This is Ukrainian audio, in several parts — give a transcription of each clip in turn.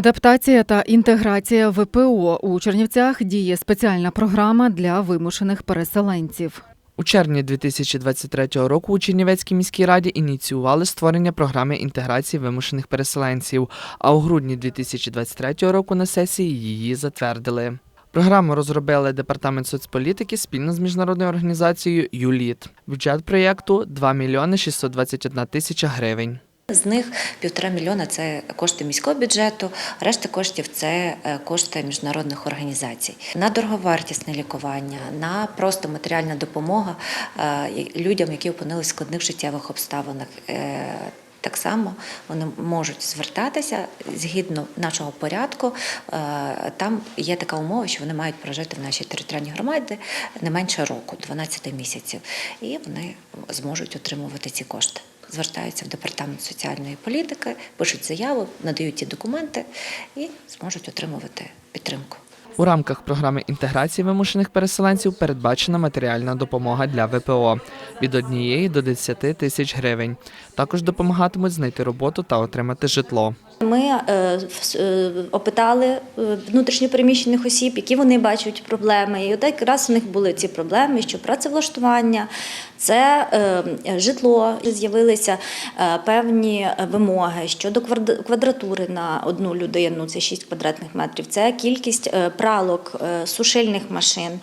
Адаптація та інтеграція ВПО у Чернівцях діє спеціальна програма для вимушених переселенців. У червні 2023 року у Чернівецькій міській раді ініціювали створення програми інтеграції вимушених переселенців, а у грудні 2023 року на сесії її затвердили. Програму розробили департамент соцполітики спільно з міжнародною організацією ЮЛІТ. Бюджет проєкту 2 мільйони 621 тисяча гривень. З них півтора мільйона це кошти міського бюджету, решта коштів це е, кошти міжнародних організацій. На дороговартісне лікування, на просто матеріальна допомога е, людям, які опинились в складних життєвих обставинах. Е, Так само вони можуть звертатися згідно нашого порядку. Там є така умова, що вони мають прожити в нашій територіальній громаді не менше року, 12 місяців, і вони зможуть отримувати ці кошти звертаються в департамент соціальної політики, пишуть заяву, надають ті документи і зможуть отримувати підтримку. У рамках програми інтеграції вимушених переселенців передбачена матеріальна допомога для ВПО від 1 до 10 тисяч гривень. Також допомагатимуть знайти роботу та отримати житло. Ми е, е, опитали е, внутрішньопереміщених осіб, які вони бачать проблеми. І от якраз у них були ці проблеми, що працевлаштування, це житло. З'явилися певні вимоги щодо квадратури на одну людину, це 6 квадратних метрів. Це кількість пралок, е, сушильних машин,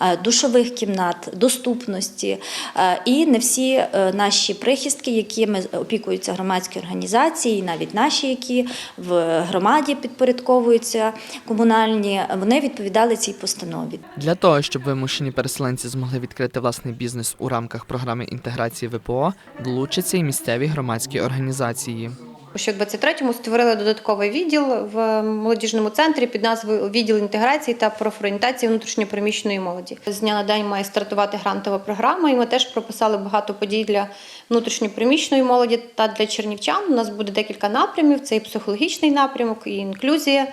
е, душових кімнат, доступності. Е, І не всі наші прихистки, якими опікуються громадські організації, і навіть наші, які в громаді підпорядковуються комунальні, вони відповідали цій постанові. Для того, щоб вимушені переселенці змогли відкрити власний бізнес у рамках програми інтеграції ВПО, долучаться і місцеві громадські організації. Що в 23-му створили додатковий відділ в молодіжному центрі під назвою Відділ інтеграції та профорієнтації внутрішньопереміщеної молоді. З дня на день має стартувати грантова програма, і ми теж прописали багато подій для внутрішньопереміщеної молоді та для чернівчан. У нас буде декілька напрямів: це і психологічний напрямок, і інклюзія,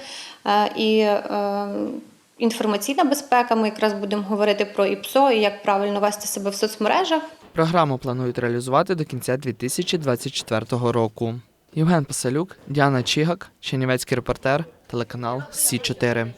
е, і е, інформаційна безпека. Ми якраз будемо говорити про ІПСО і як правильно вести себе в соцмережах. Програму планують реалізувати до кінця 2024 року. Євген Пасалюк, Діана Чігак, Чернівецький репортер, телеканал Сі 4